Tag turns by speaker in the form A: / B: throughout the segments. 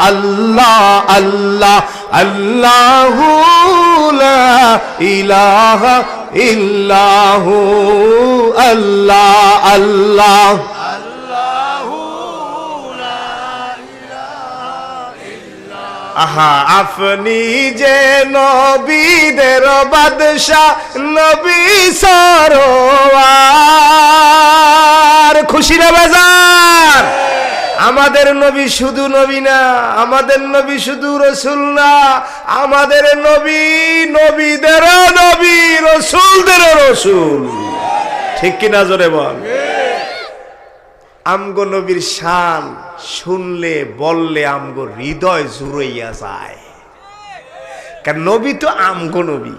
A: আল্লাহ আল্লাহ, আল্লাহু ইলাহা ইল্লাহু, আল্লাহ আল্লাহ। আহা, আপনি যে নবীদের বাদশাহ, নবী সরোয়ার। খুশি না বাজার? আমাদের নবী শুধু নবী না, আমাদের নবী শুধু রসুল না, আমাদের নবী নবীদেরও নবী, রসুলদেরও রসুল। ঠিক কিনা জোরে বল? আমগো নবীর শান শুনলে, বললে আমগো হৃদয় জুড়াইয়া যায়। কারণ নবী তো আমগো নবী।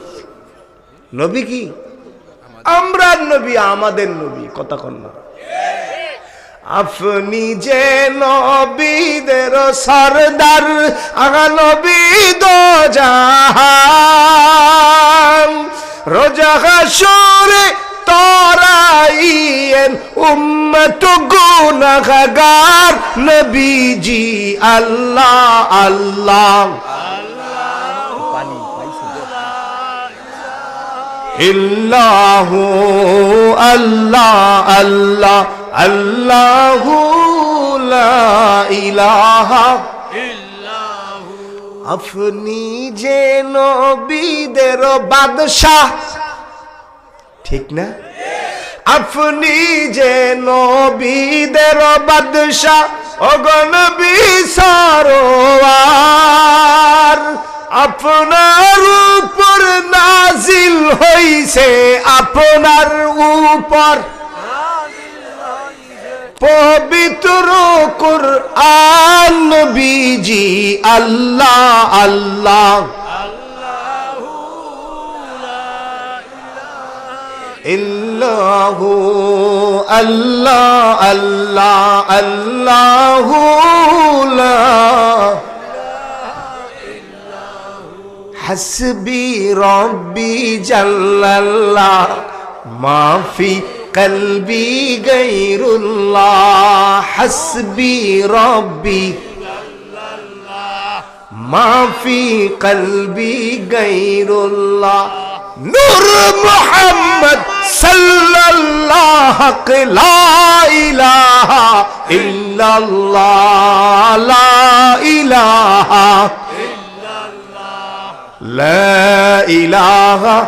A: নবী কি? আমরা নবী, আমাদের নবী, কথা কন না। আপনি যে নবীদের সরদার আগা নবী দো জাহান। রোজা হাসরে তরাইয়েন উম্মত গুনাহগার, নবীজি আল্লাহ আল্লাহ। ইল্লাহু আল্লাহ আল্লাহ। আল্লাহু ইলাহা আপনি যে নবীদের বাদশাহ। ঠিক না? আপনি যে নবীদের বাদশাহ। অগনবী সরোয়ার আপনার উপর নাজিল হইছে আপনার উপর। পবিত্র কোরআন নবীজি আল্লাহ আল্লাহ। ইল্লাহু আল্লাহ আল্লাহ আল্লাহু লা হাসবি রব্বি জাল্লাল্লাহ মাফি قلبي غير الله حسبي ربي. ما في قلبي غير الله. نور محمد صلى الله لا إله إلا الله لا إله لا إله